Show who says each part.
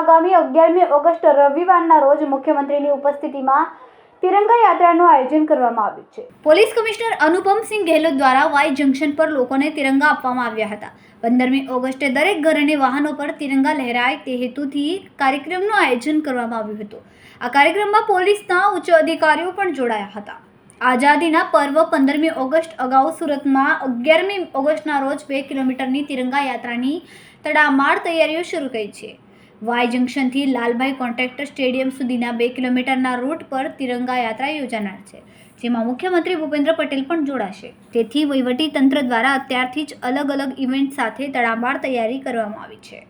Speaker 1: આગામી અગિયારમી ઓગસ્ટ રવિવારના રોજ મુખ્યમંત્રીની ઉપસ્થિતિમાં તિરંગા યાત્રાનું આયોજન કરવામાં આવ્યું છે. પોલીસ કમિશનર અનુપમસિંહ ગેહલોત દ્વારા વાય જંકશન પર લોકોને તિરંગા આપવામાં આવ્યા હતા. પંદરમી ઓગસ્ટે દરેક ઘર અને વાહનો પર તિરંગા લહેરાય તે હેતુથી કાર્યક્રમનું આયોજન કરવામાં આવ્યું હતું. આ કાર્યક્રમમાં પોલીસના ઉચ્ચ અધિકારીઓ પણ જોડાયા હતા. આઝાદીના પર્વ પંદરમી ઓગસ્ટ અગાઉ સુરતમાં અગિયારમી ઓગસ્ટના રોજ બે કિલોમીટરની તિરંગા યાત્રાની તડામાર તૈયારીઓ શરૂ કરી છે. વાય જંકશનથી લાલભાઈ કોન્ટ્રાક્ટર સ્ટેડિયમ સુધીના બે કિલોમીટરના રૂટ પર તિરંગા યાત્રા યોજાનાર છે, જેમાં મુખ્યમંત્રી ભૂપેન્દ્ર પટેલ પણ જોડાશે. તેથી વહીવટી તંત્ર દ્વારા અત્યારથી જ અલગ અલગ ઇવેન્ટ સાથે તડામાર તૈયારી કરવામાં આવી છે.